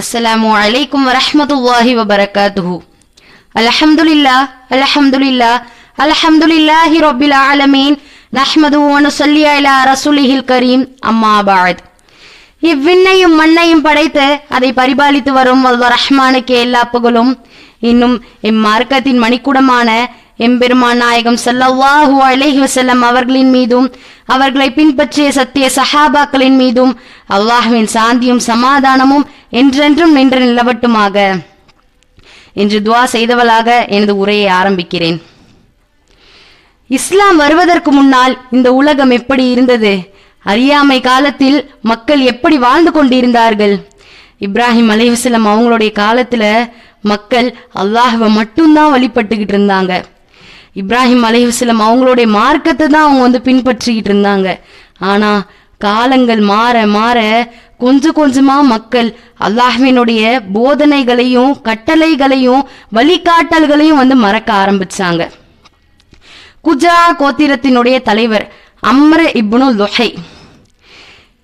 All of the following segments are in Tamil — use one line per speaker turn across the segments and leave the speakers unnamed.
அஸ்ஸலாமு அலைக்கும் வரஹ்மத்துல்லாஹி வபரகாத்துஹு. அல்ஹம்துலில்லாஹ் அல்ஹம்துலில்லாஹ் அல்ஹம்துலில்லாஹி ரப்பில் ஆலமீன். நஹ்மது வ நுஸல்லி அலா ரசூலிஹில் கரீம். அம்மா பாத் இவ்விண்ணையும் மண்ணையும் படைத்து அதை பரிபாலித்து வரும் வல்ல ரஹ்மானுக்கு எல்லா புகழும். இன்னும் இம்மார்க்கத்தின் மணிக்குடமான எம்பெருமான் நாயகம் செல்லவாஹு அலைஹி செல்லம் அவர்களின் மீதும் அவர்களை பின்பற்றிய சத்திய சஹாபாக்களின் மீதும் அல்லாஹுவின் சாந்தியும் சமாதானமும் என்றென்றும் நின்று நிலவட்டுமாக. என்று துவா செய்தவளாக எனது உரையை ஆரம்பிக்கிறேன். இஸ்லாம் வருவதற்கு முன்னால் இந்த உலகம் எப்படி இருந்தது? அறியாமை காலத்தில் மக்கள் எப்படி வாழ்ந்து கொண்டிருந்தார்கள்? இப்ராஹிம் அலைவசலம் அவங்களுடைய காலத்துல மக்கள் அல்லாஹுவை மட்டும்தான் வழிபட்டுக்கிட்டு இருந்தாங்க. இப்ராஹிம் அலைவசலம் அவங்களுடைய மார்க்கத்தை தான் அவங்க வந்து பின்பற்றிக்கிட்டு இருந்தாங்க. ஆனா காலங்கள் மாற மாற கொஞ்சம் கொஞ்சமா மக்கள் அல்லாஹ்வினுடைய போதனைகளையும் கட்டளைகளையும் வழிகாட்டல்களையும் வந்து மறக்க ஆரம்பிச்சாங்க. குஜா கோத்திரத்தினுடைய தலைவர் அம்ர இப்னு லொஹை.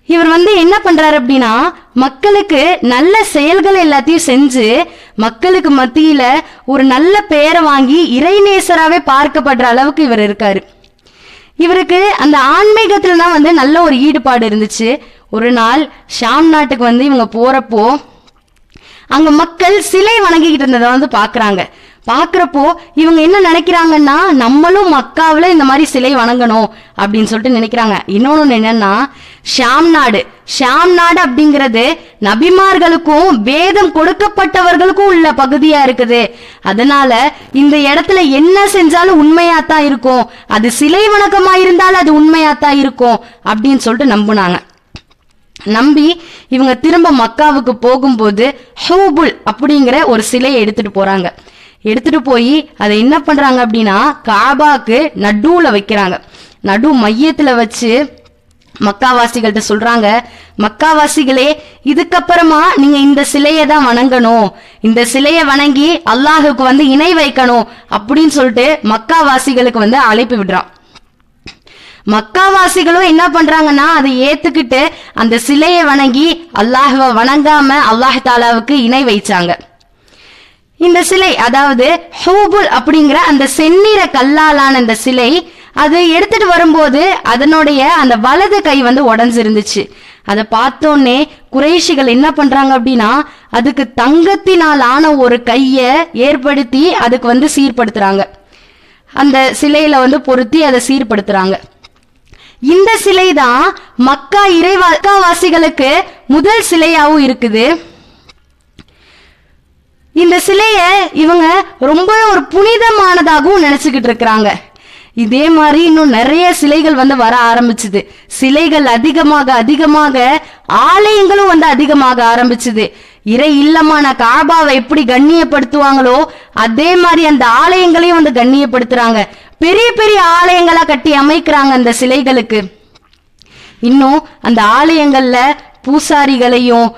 இவர் வந்து என்ன பண்றாரு அப்படின்னா மக்களுக்கு நல்ல செயல்கள் எல்லாத்தையும் செஞ்சு மக்களுக்கு மத்தியில ஒரு நல்ல பெயரை வாங்கி இறைநேசராகவே பார்க்கப்படுற அளவுக்கு இவர் இருக்காரு. இவருக்கு அந்த ஆன்மீகத்துல தான் வந்து நல்ல ஒரு ஈடுபாடு இருந்துச்சு. ஒரு நாள் ஷாம் நாட்டுக்கு வந்து இவங்க போறப்போ அங்க மக்கள் சிலை வணங்கிக்கிட்டு இருந்ததை வந்து பாக்குறாங்க. பாக்குறப்போ இவங்க என்ன நினைக்கிறாங்கன்னா நம்மளும் மக்காவில் இந்த மாதிரி சிலை வணங்கணும் அப்படின்னு சொல்லிட்டு நினைக்கிறாங்க. இன்னொன்னு என்னன்னா ஷாம் நாடு. ஷாம் நாடு அப்படிங்கிறது நபிமார்களுக்கும் வேதம் கொடுக்கப்பட்டவர்களுக்கும் உள்ள பகுதியா இருக்குது. அதனால இந்த இடத்துல என்ன செஞ்சாலும் உண்மையாத்தான் இருக்கும். அது சிலை வணக்கமா இருந்தாலும் அது உண்மையாத்தான் இருக்கும் அப்படின்னு சொல்லிட்டு நம்புனாங்க. நம்பி இவங்க திரும்ப மக்காவுக்கு போகும்போது ஹூபுல் அப்படிங்கிற ஒரு சிலையை எடுத்துட்டு போறாங்க. எடுத்துட்டு போய் அதை என்ன பண்றாங்க அப்படின்னா காபாக்கு நடுவுல வைக்கிறாங்க. நடு மையத்துல வச்சு மக்காவாசிகள்கிட்ட சொல்றாங்க மக்காவாசிகளே இதுக்கப்புறமா நீங்க இந்த சிலையை தான் வணங்கணும். இந்த சிலையை வணங்கி அல்லாஹுக்கு வந்து இணை வைக்கணும். அப்படின்னு சொல்லிட்டு மக்காவாசிகளுக்கு வந்து அழைப்பு விடுறான். மக்காவாசிகளும் என்ன பண்றாங்கன்னா அதை ஏத்துக்கிட்டு அந்த சிலையை வணங்கி அல்லாஹுவை வணங்காம அல்லாஹ் தாலாவுக்கு இணை வைச்சாங்க. இந்த சிலை அதாவது ஹூபுல் அப்படிங்கிற அந்த செந்நிற கல்லாலான அந்த சிலை அது எடுத்துட்டு வரும்போது அதனுடைய அந்த வலது கை வந்து உடஞ்சிருந்துச்சு. அதை பார்த்தோன்னே குறைஷிகள் என்ன பண்றாங்க அப்படின்னா அதுக்கு தங்கத்தினால் ஆன ஒரு கைய ஏற்படுத்தி அதுக்கு வந்து சீர்படுத்துறாங்க. அந்த சிலையில வந்து பொருத்தி அதை சீர்படுத்துறாங்க. இந்த சிலை தான் மக்கா இறைவாசிகளுக்கு முதல் சிலையாவும் இருக்குது. இந்த சிலைய இவங்க ரொம்ப ஒரு புனிதமானதாகவும் நினைச்சுக்கிட்டு இருக்கிறாங்க. இதே மாதிரி இன்னும் நிறைய சிலைகள் வந்து வர ஆரம்பிச்சுது. சிலைகள் அதிகமாக அதிகமாக ஆலயங்களும் வந்து அதிகமாக ஆரம்பிச்சுது. இறை இல்லமான காபாவை எப்படி கண்ணியப்படுத்துவாங்களோ அதே மாதிரி அந்த ஆலயங்களையும் வந்து கண்ணியப்படுத்துறாங்க. பெரிய பெரிய ஆலயங்களா கட்டி அமைக்கிறாங்க அந்த சிலைகளுக்கு. இன்னும் அந்த ஆலயங்கள்ல பூசாரிகளையும்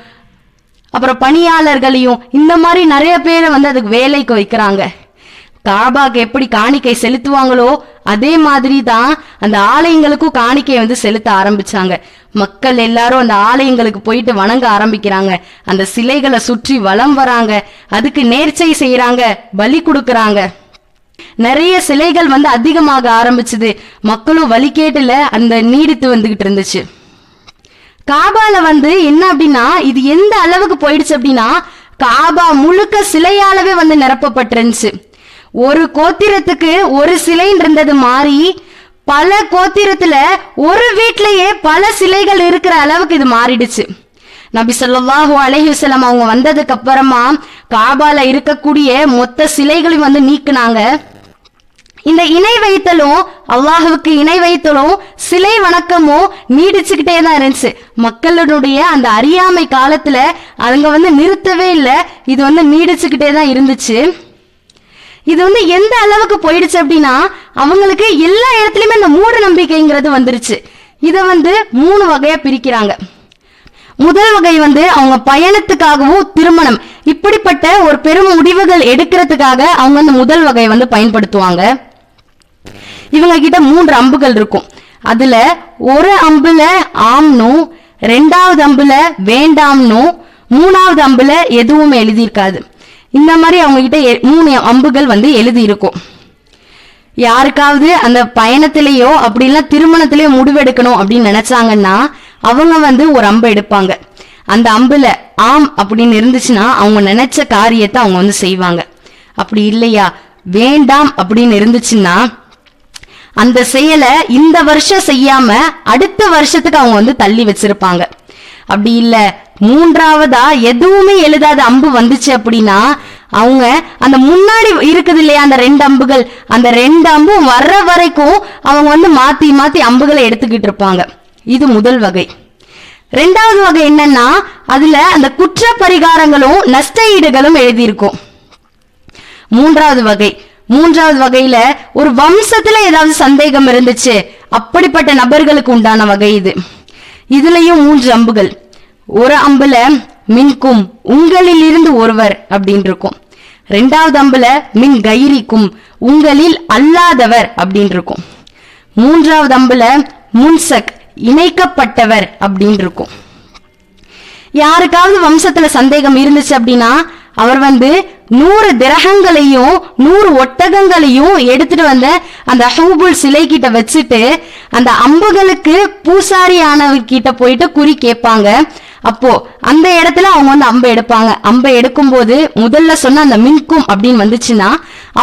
அப்புறம் பணியாளர்களையும் இந்த மாதிரி நிறைய பேரை வந்து அதுக்கு வேலைக்கு வைக்கிறாங்க. காபாக்கு எப்படி காணிக்கை செலுத்துவாங்களோ அதே மாதிரி தான் அந்த ஆலயங்களுக்கும் காணிக்கை வந்து செலுத்த ஆரம்பிச்சாங்க. மக்கள் எல்லாரும் அந்த ஆலயங்களுக்கு போயிட்டு வணங்க ஆரம்பிக்கிறாங்க. அந்த சிலைகளை சுற்றி வலம் வராங்க. அதுக்கு நேர்ச்சை செய்யறாங்க பலி கொடுக்கறாங்க. நிறைய சிலைகள் வந்து அதிகமாக ஆரம்பிச்சது. மக்களும் வழிகேட்டுல அந்த நீடித்து வந்துகிட்டு இருந்துச்சு. காபால வந்து என்ன அப்படின்னா இது எந்த அளவுக்கு போயிடுச்சு அப்படின்னா காபா முழுக்க சிலையாலவே வந்து நிரப்பப்பட்டிருந்துச்சு. ஒரு கோத்திரத்துக்கு ஒரு சிலைன்னு இருந்தது மாறி பல கோத்திரத்துல ஒரு வீட்லயே பல சிலைகள் இருக்கிற அளவுக்கு இது மாறிடுச்சு. நபி சொல்லாஹு அலைஹி அவங்க வந்ததுக்கு அப்புறமா காபால இருக்கக்கூடிய மொத்த சிலைகளையும் வந்து நீக்குனாங்க. இந்த இணை வைத்தலும் அல்லாஹுவுக்கு இணை வைத்தலும் சிலை வணக்கமும் நீடிச்சுக்கிட்டே தான் இருந்துச்சு. மக்களுடைய அந்த அறியாமை காலத்துல அவங்க வந்து நிறுத்தவே இல்லை. இது வந்து நீடிச்சுக்கிட்டே தான் இருந்துச்சு. இது வந்து எந்த அளவுக்கு போயிடுச்சு அப்படின்னா அவங்களுக்கு எல்லா இடத்துலயுமே இந்த மூட நம்பிக்கைங்கிறது வந்துருச்சு. இதை வந்து மூணு வகையா பிரிக்கிறாங்க. முதல் வகை வந்து அவங்க பயணத்துக்காகவும் திருமணம். இப்படிப்பட்ட ஒரு பெரும் முடிவுகள் எடுக்கிறதுக்காக அவங்க அந்த முதல் வகையை வந்து பயன்படுத்துவாங்க. இவங்க கிட்ட மூன்று அம்புகள் இருக்கும். அதுல ஒரு அம்புல ஆம்னும் ரெண்டாவது அம்புல வேண்டாம்னும் மூணாவது அம்புல எதுவுமே எழுதியிருக்காது. இந்த மாதிரி அவங்க கிட்ட எ- மூணு அம்புகள் வந்து எழுதி இருக்கும் யாருக்காவது அந்த பயணத்திலேயோ அப்படிலாம் திருமணத்திலேயோ முடிவெடுக்கணும் அப்படின்னு நினைச்சாங்கன்னா அவங்க வந்து ஒரு அம்பு எடுப்பாங்க. அந்த அம்புல ஆம் அப்படின்னு இருந்துச்சுன்னா அவங்க நினைச்ச காரியத்தை அவங்க வந்து செய்வாங்க. அப்படி இல்லையா? வேண்டாம் அப்படின்னு இருந்துச்சுன்னா அந்த செயலை இந்த வருஷம் செய்யாம அடுத்த வருஷத்துக்கு அவங்க வந்து தள்ளி வச்சிருப்பாங்க. அப்படி இல்ல. மூன்றாவதா எதுவுமே எழுதாத அம்பு வந்துச்சு அப்படின்னா அவங்க அந்த முன்னாடி இருக்குது இல்லையா அந்த ரெண்டு அம்புகள் அந்த ரெண்டு அம்பும் வர்ற வரைக்கும் அவங்க வந்து மாத்தி மாத்தி அம்புகளை எடுத்துக்கிட்டு இருப்பாங்க. இது முதல் வகை. ரெண்டாவது வகை என்னன்னா அதுல அந்த குற்ற பரிகாரங்களும் நஷ்ட ஈடுகளும் எழுதியிருக்கும். மூன்றாவது வகை. மூன்றாவது வகையில ஒரு வம்சத்துல ஏதாவது சந்தேகம் இருந்துச்சு அப்படிப்பட்ட நபர்களுக்கு உண்டான வகை இது. இதுலயும் மூன்று அம்புகள். ஒரு அம்புல மின்கும் உங்களில் இருந்து ஒருவர் அப்படின்னு இருக்கும் ரெண்டாவது அம்புல மின் கைரிக்கும் உங்களில் அல்லாதவர் அப்படின்னு இருக்கும் மூன்றாவது அம்புல முன்சக் இணைக்கப்பட்டவர் அப்படின்னு இருக்கும் யாருக்காவது வம்சத்துல சந்தேகம் இருந்துச்சு அப்படின்னா அவர் வந்து நூறு திரகங்களையும் நூறு ஒட்டகங்களையும் எடுத்துட்டு வந்த அந்த ஹூபுல் சிலை கிட்ட வச்சுட்டு அந்த அம்புகளுக்கு பூசாரி ஆனவர்கிட்ட போயிட்டு குறி கேட்பாங்க. அப்போ அந்த இடத்துல அவங்க வந்து அம்பை எடுப்பாங்க. அம்பை எடுக்கும்போது முதல்ல சொன்ன அந்த மின்கும் அப்படின்னு வந்துச்சுன்னா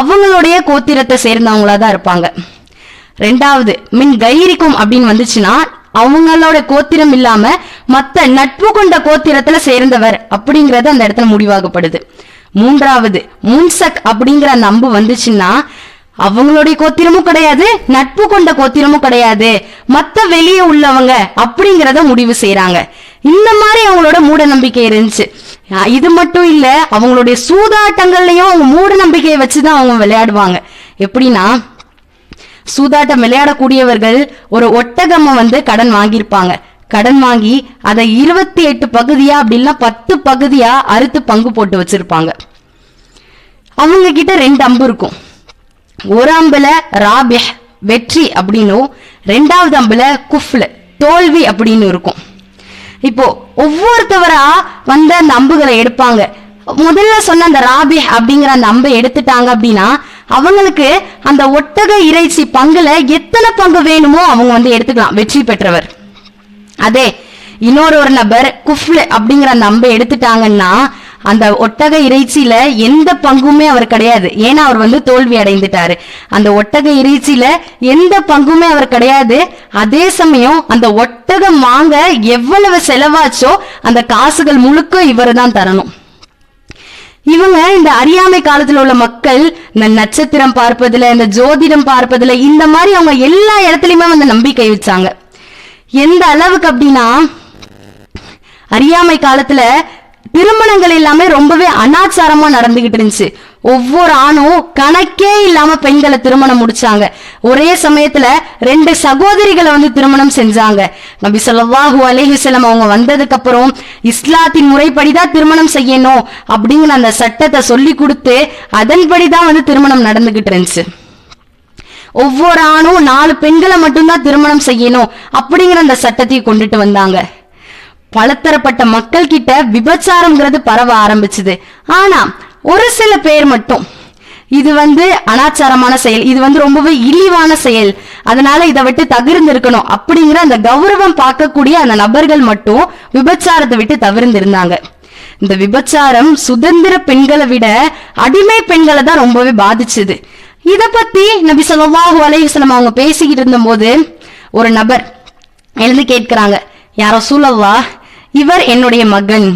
அவங்களுடைய கோத்திரத்தை சேர்ந்தவங்களா தான் இருப்பாங்க. ரெண்டாவது மின் கைரிக்கும் அப்படின்னு வந்துச்சுன்னா அவங்களோட கோத்திரம் இல்லாம மத்த நட்பு கொண்ட கோத்திரத்துல சேர்ந்தவர் அப்படிங்கறது அந்த இடத்துல முடிவாகப்படுது. மூன்றாவது முன்சக் அப்படிங்கிற அந்த அம்பு வந்துச்சுன்னா அவங்களுடைய கோத்திரமும் கிடையாது நட்பு கொண்ட கோத்திரமும் கிடையாது. மத்த வெளியே உள்ளவங்க அப்படிங்கிறத முடிவு செய்யறாங்க இந்த மாதிரி அவங்களோட மூட நம்பிக்கை இருந்துச்சு. இது மட்டும் இல்ல அவங்களுடைய சூதாட்டங்கள்லயும் அவங்க மூட நம்பிக்கையை வச்சுதான் அவங்க விளையாடுவாங்க. எப்படின்னா சூதாட்டம் விளையாடக்கூடியவர்கள் ஒரு ஒட்டகம்மை வந்து கடன் வாங்கியிருப்பாங்க. கடன் வாங்கி அதை இருபத்தி எட்டு பகுதியா அப்படின்னா பத்து பகுதியா அறுத்து பங்கு போட்டு வச்சிருப்பாங்க. அவங்க கிட்ட ரெண்டு அம்பு இருக்கும். ஒரு அம்புல ராபிய வெற்றி அப்படின்னும் ரெண்டாவது அம்புல குஃப்ல தோல்வி அப்படின்னு இருக்கும். இப்போ ஒவ்வொருத்தவரா வந்து அந்த அம்புகளை எடுப்பாங்க. முதல்ல சொன்ன அந்த ராபி அப்படிங்கிற அந்த அம்பை எடுத்துட்டாங்க அப்படின்னா அவங்களுக்கு அந்த ஒட்டக இறைச்சி பங்குல எத்தனை பங்கு வேணுமோ அவங்க வந்து எடுத்துக்கலாம். வெற்றி பெற்றவர். அதே இன்னொரு ஒரு நபர் குஃப்ல அப்படிங்கிற அந்த அம்பை எடுத்துட்டாங்கன்னா அந்த ஒட்டக இறைச்சியில எந்த பங்குமே அவர் கிடையாது. ஏன்னா அவர் வந்து தோல்வி அடைந்துட்டாரு. அந்த ஒட்டக இறைச்சியில எந்த பங்குமே அவர் கிடையாது. அதே சமயம் அந்த ஒட்டகம் வாங்க எவ்வளவு செலவாச்சோ அந்த காசுகள் முழுக்க இவர் தான் தரணும். இவங்க இந்த அறியாமை காலத்துல உள்ள மக்கள் இந்த நட்சத்திரம் பார்ப்பதுல இந்த ஜோதிடம் பார்ப்பதுல இந்த மாதிரி அவங்க எல்லா இடத்துலயுமே வந்து நம்பிக்கை வச்சாங்க. எந்த அளவுக்கு அப்படின்னா அறியாமை காலத்துல திருமணங்கள் எல்லாமே ரொம்பவே அனாச்சாரமா நடந்துகிட்டு இருந்துச்சு. ஒவ்வொரு ஆணும் கணக்கே இல்லாம பெண்களை திருமணம் முடிச்சாங்க. ஒரே சமயத்துல ரெண்டு சகோதரிகளை வந்து திருமணம் செஞ்சாங்க. நபி ஸல்லல்லாஹு அலைஹி அவங்க வந்ததுக்கு அப்புறம் இஸ்லாத்தின் முறைப்படிதான் திருமணம் செய்யணும் அப்படிங்கிற அந்த சட்டத்தை சொல்லி கொடுத்து அதன்படிதான் வந்து திருமணம் நடந்துகிட்டு இருந்துச்சு. ஒவ்வொரு ஆணும் நாலு பெண்களை மட்டும்தான் திருமணம் செய்யணும் அப்படிங்கிற அந்த சட்டத்தை கொண்டுட்டு வந்தாங்க. பலத்தரப்பட்ட மக்கள் கிட்ட விபச்சாரம்ங்கிறது பரவ ஆரம்பிச்சுது. ஆனா ஒரு சில பேர் மட்டும். இது வந்து அனாச்சாரமான செயல். இது வந்து ரொம்பவே இழிவான செயல். அதனால இதை விட்டு தவிர்ந்து இருக்கணும் அப்படிங்கிற அந்த கௌரவம் பார்க்கக்கூடிய அந்த நபர்கள் மட்டும் விபச்சாரத்தை விட்டு தவிர்ந்து இருந்தாங்க இந்த விபச்சாரம் சுதந்திர பெண்களை விட அடிமை பெண்களை தான் ரொம்பவே பாதிச்சது. இத பத்தி நபி ஸல்லல்லாஹு அலைஹி அவங்க பேசிக்கிட்டு இருந்தபோது ஒரு நபர் எழுந்து கேட்கிறாங்க யாரோ சூழல்லா இவர் என்னுடைய மகன்.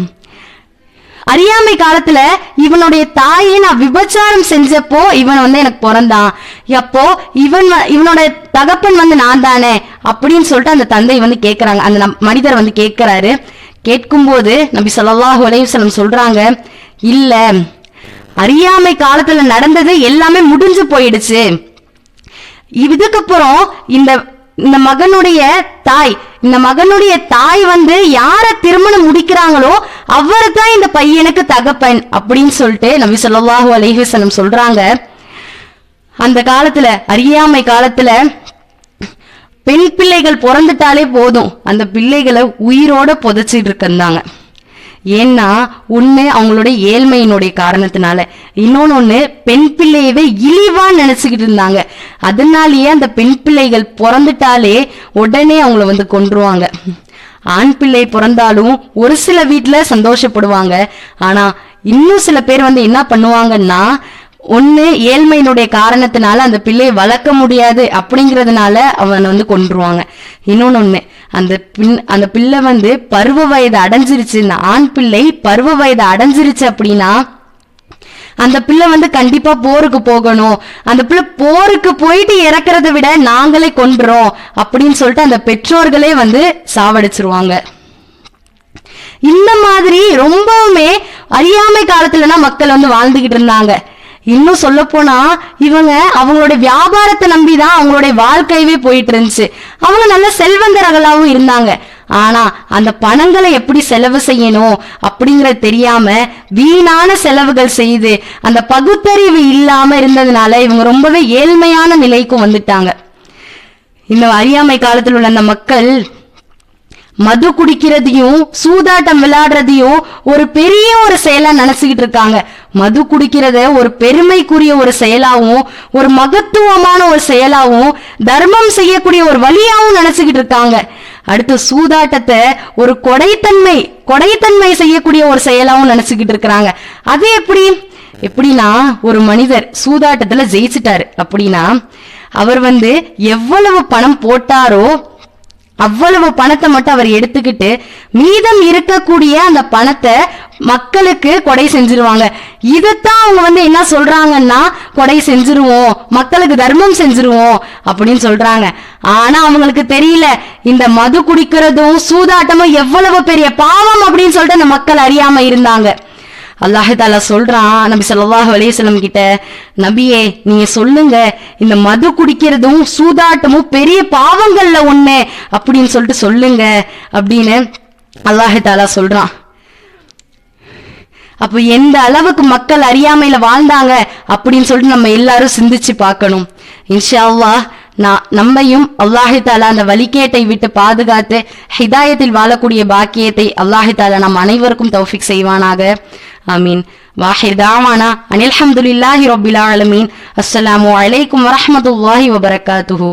அறியாமை காலத்துல இவனுடைய தாயை நான் விபச்சாரம் செஞ்சப்போ இவன் வந்து எனக்கு பிறந்தான். அப்போ இவன் வ- இவனோட தகப்பன் வந்து நான் தானே அப்படின்னு சொல்லிட்டு அந்த தந்தை வந்து கேட்கிறாங்க அந்த நம்- மனிதர் வந்து கேட்கிறாரு கேட்கும்போது நபி சொல்லாஹ் உலகம் சொல்றாங்க இல்ல அறியாமை காலத்துல நடந்தது எல்லாமே முடிஞ்சு போயிடுச்சு. இதுக்கப்புறம் இந்த இந்த மகனுடைய தாய் இந்த மகனுடைய தாய் வந்து யார திருமணம் முடிக்கிறாங்களோ அவர் தான் இந்த பையனுக்கு தகப்பன் அப்படின்னு சொல்லிட்டு நபி ஸல்லல்லாஹு அலைஹி சொல்றாங்க. அந்த காலத்துல அறியாமை காலத்துல பெண் பிள்ளைகள் பிறந்துட்டாலே போதும். அந்த பிள்ளைகளை உயிரோட புதைச்சிட்டு இருந்தாங்க ஏன்னா ஒன்று அவங்களுடைய ஏழ்மையினுடைய காரணத்தினால. இன்னொன்னு ஒன்று பெண் பிள்ளையவே இழிவா நினைச்சுக்கிட்டு இருந்தாங்க. அதனாலேயே அந்த பெண் பிள்ளைகள் பிறந்துட்டாலே உடனே அவங்கள வந்து கொன்றுவாங்க. ஆண் பிள்ளை பிறந்தாலும் ஒரு சில வீட்டில் சந்தோஷப்படுவாங்க. ஆனால் இன்னும் சில பேர் வந்து என்ன பண்ணுவாங்கன்னா ஒன்று ஏழ்மையினுடைய காரணத்தினால அந்த பிள்ளையை வளர்க்க முடியாது அப்படிங்கிறதுனால அவனை வந்து கொன்றுவாங்க. இன்னொன்னு ஒன்று அந்த பின் அந்த பிள்ளை வந்து பருவ வயது அடைஞ்சிருச்சு. இந்த ஆண் பிள்ளை பருவ வயது அடைஞ்சிருச்சு அப்படின்னா அந்த பிள்ளை வந்து கண்டிப்பா போருக்கு போகணும். அந்த பிள்ளை போருக்கு போயிட்டு இறக்குறத விட நாங்களே கொன்றோம் அப்படின்னு சொல்லிட்டு அந்த பெற்றோர்களே வந்து சாவடிச்சிருவாங்க. இந்த மாதிரி ரொம்பவுமே அறியாமை காலத்துலனா மக்கள் வந்து வாழ்ந்துகிட்டு இருந்தாங்க. இன்னும் சொல்ல போனா இவங்க அவங்களோட வியாபாரத்தை நம்பி தான் அவங்களுடைய வாழ்க்கையவே போயிட்டு இருந்துச்சு அவங்க நல்ல செல்வந்தர்களாகவும் இருந்தாங்க. ஆனா அந்த பணங்களை எப்படி செலவு செய்யணும் அப்படிங்கறது தெரியாம வீணான செலவுகள் செய்து அந்த பகுத்தறிவு இல்லாம இருந்ததுனால இவங்க ரொம்பவே ஏழ்மையான நிலைக்கும் வந்துட்டாங்க. இந்த அறியாமை காலத்தில் உள்ள அந்த மக்கள் மது குடிக்கிறதையும் சூதாட்டம் விளையாடுறதையும் ஒரு பெரிய ஒரு செயலா நினைச்சுக்கிட்டு இருக்காங்க. மது குடிக்கிறத ஒரு பெருமைக்குரிய ஒரு செயலாகவும் ஒரு மகத்துவமான ஒரு செயலாகவும் தர்மம் செய்யக்கூடிய ஒரு வழியாகவும் நினைச்சுக்கிட்டு இருக்காங்க. அடுத்து சூதாட்டத்தை ஒரு கொடைத்தன்மை கொடைத்தன்மை செய்யக்கூடிய ஒரு செயலாகவும் நினைச்சுக்கிட்டு இருக்கிறாங்க. அது எப்படி? எப்படின்னா ஒரு மனிதர் சூதாட்டத்துல ஜெயிச்சிட்டாரு. அப்படின்னா அவர் வந்து எவ்வளவு பணம் போட்டாரோ அவ்வளவு பணத்தை மட்டும் அவர் எடுத்துக்கிட்டு மீதம் இருக்கக்கூடிய அந்த பணத்தை மக்களுக்கு கொடை செஞ்சிருவாங்க. இதைத்தான் அவங்க வந்து என்ன சொல்றாங்கன்னா கொடை செஞ்சிருவோம் மக்களுக்கு தர்மம் செஞ்சிருவோம் அப்படின்னு சொல்றாங்க. ஆனா அவங்களுக்கு தெரியல இந்த மது குடிக்கிறதும் சூதாட்டமும் எவ்வளவு பெரிய பாவம் அப்படின்னு சொல்லிட்டு அந்த மக்கள் அறியாம இருந்தாங்க. அல்லாஹ் தாலா சொல்றான் நபி சொல்லாஹ் அலையம் கிட்ட நபியே நீங்க சொல்லுங்க இந்த மது குடிக்கிறதும் சூதாட்டமும் பெரிய பாவங்கள்ல ஒண்ணு அப்படின்னு சொல்லிட்டு சொல்லுங்க அப்படின்னு அல்லாஹாலா சொல்றான். அப்போ எந்த அளவுக்கு மக்கள் அறியாமையில வாழ்ந்தாங்க அப்படின்னு சொல்லிட்டு நம்ம எல்லாரும் சிந்திச்சு பார்க்கணும். இன்ஷா அல்லாஹ் நான் நம்மையும் அல்லாஹி தாலா அந்த வழிகேட்டை விட்டு பாதுகாத்து ஹிதாயத்தில் வாழக்கூடிய பாக்கியத்தை அல்லாஹி தாலா நம் அனைவருக்கும் தௌஃபிக் செய்வானாக. ஆமீன். வாஹிர் தாவானா அனில் அஹமதுல்லாஹி ரபில் ஆலமீன். அஸ்ஸலாமு அலைக்கும் வரஹ்மத்துல்லாஹி வபரகாத்துஹு.